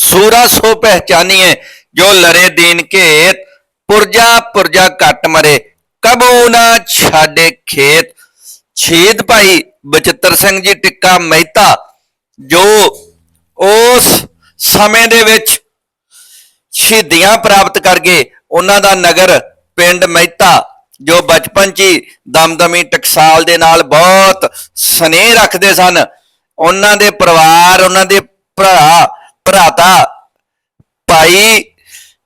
ਸੂਰਾ ਸੋ ਪਹਿਚਾਨੀਏ ਜੋ ਲਰੇ ਦੀਨ ਘੇਤ, ਪੁਰਜਾ ਪੁਰਜਾ ਕੱਟ ਮਰੇ, ਕਬੂ ਨਾ ਛਾੜੇ ਖੇਤ। ਸ਼ਹੀਦ ਭਾਈ ਬਚਿੱਤਰ ਸਿੰਘ ਜੀ ਟਿੱਕਾ ਮਹਿਤਾ, ਜੋ ਉਸ ਸਮੇਂ ਦੇ ਵਿੱਚ ਸ਼ਹੀਦੀਆਂ ਪ੍ਰਾਪਤ ਕਰ ਗਏ। ਉਹਨਾਂ ਦਾ ਨਗਰ ਪਿੰਡ ਮਹਿਤਾ, ਜੋ ਬਚਪਨ 'ਚ ਹੀ ਦਮਦਮੀ ਟਕਸਾਲ ਦੇ ਨਾਲ ਬਹੁਤ ਸਨੇਹ ਰੱਖਦੇ ਸਨ। ਉਹਨਾਂ ਦੇ ਪਰਿਵਾਰ, ਉਹਨਾਂ ਦੇ ਭਰਾ ਭਰਾਤਾ ਭਾਈ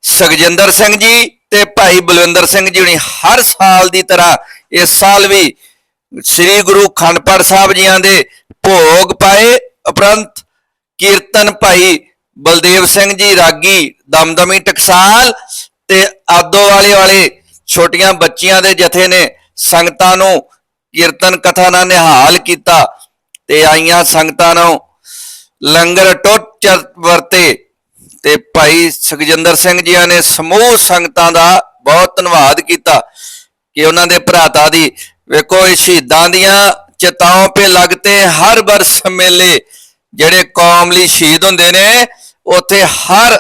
ਸੁਖਜਿੰਦਰ ਸਿੰਘ ਜੀ ਤੇ ਭਾਈ ਬਲਵਿੰਦਰ ਸਿੰਘ ਜੀ ਹੁਣੀ ਹਰ ਸਾਲ ਦੀ ਤਰ੍ਹਾਂ ਇਸ ਸਾਲ ਵੀ ਸ੍ਰੀ ਗੁਰੂ ਖੰਡਪੜ ਸਾਹਿਬ ਜੀਆਂ ਦੇ ਭੋਗ ਪਾਏ। ਉਪਰੰਤ ਕੀਰਤਨ ਭਾਈ ਬਲਦੇਵ ਸਿੰਘ ਜੀ, ਰਾਗੀ, ਦਮਦਮੀ ਟਕਸਾਲ ਤੇ ਆਦੋ ਵਾਲੇ ਵਾਲੇ ਛੋਟੀਆਂ ਬੱਚੀਆਂ ਦੇ ਜਥੇ ਨੇ ਸੰਗਤਾਂ ਨੂੰ ਕੀਰਤਨ ਕਥਾ ਨਾਲ ਨਿਹਾਲ ਕੀਤਾ ਤੇ ਆਈਆਂ ਸੰਗਤਾਂ ਨੂੰ ਲੰਗਰ ਟੁੱਟ ਵਰਤੇ ਤੇ ਭਾਈ ਸੁਖਜਿੰਦਰ ਸਿੰਘ ਜੀਆਂ ਨੇ ਸਮੂਹ ਸੰਗਤਾਂ ਦਾ ਬਹੁਤ ਧੰਨਵਾਦ ਕੀਤਾ ਕਿ ਉਹਨਾਂ ਦੇ ਭਰਾਤਾ ਦੀ। ਵੇਖੋ ਇਹ ਸ਼ਹੀਦਾਂ ਦੀਆਂ ਚਿਤਾਓਂ ਪੇ ਲੱਗਤੇ ਹਰ ਬਰਸ ਮੇਲੇ, ਜਿਹੜੇ ਕੌਮ ਲਈ ਸ਼ਹੀਦ ਹੁੰਦੇ ਨੇ, ਉੱਥੇ ਹਰ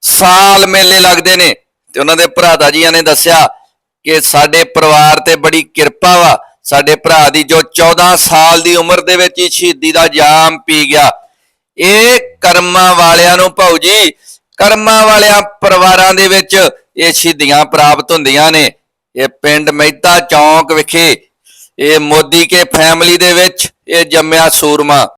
ਸਾਲ ਮੇਲੇ ਲੱਗਦੇ ਨੇ। ਤੇ ਉਹਨਾਂ ਦੇ ਭਰਾਤਾ ਜੀਆਂ ਨੇ ਦੱਸਿਆ ਕਿ ਸਾਡੇ ਪਰਿਵਾਰ ਤੇ ਬੜੀ ਕਿਰਪਾ ਵਾ। ਸਾਡੇ ਭਰਾ ਦੀ ਜੋ 14 ਸਾਲ ਦੀ ਉਮਰ ਦੇ ਵਿੱਚ ਹੀ ਸ਼ਹੀਦੀ ਦਾ ਜਾਮ ਪੀ ਗਿਆ। ਇਹ ਕਰਮਾਂ ਵਾਲਿਆਂ ਨੂੰ ਭਾਉ ਜੀ, ਕਰਮਾਂ ਵਾਲਿਆਂ ਪਰਿਵਾਰਾਂ ਦੇ ਵਿੱਚ ਇਹ ਸ਼ਹੀਦੀਆਂ ਪ੍ਰਾਪਤ ਹੁੰਦੀਆਂ ਨੇ। ਇਹ ਪਿੰਡ ਮਹਿਤਾ ਚੌਂਕ ਵਿਖੇ ਇਹ ਮੋਦੀ ਕੇ ਫੈਮਿਲੀ ਦੇ ਵਿੱਚ ਇਹ ਜੰਮਿਆ ਸੂਰਮਾ।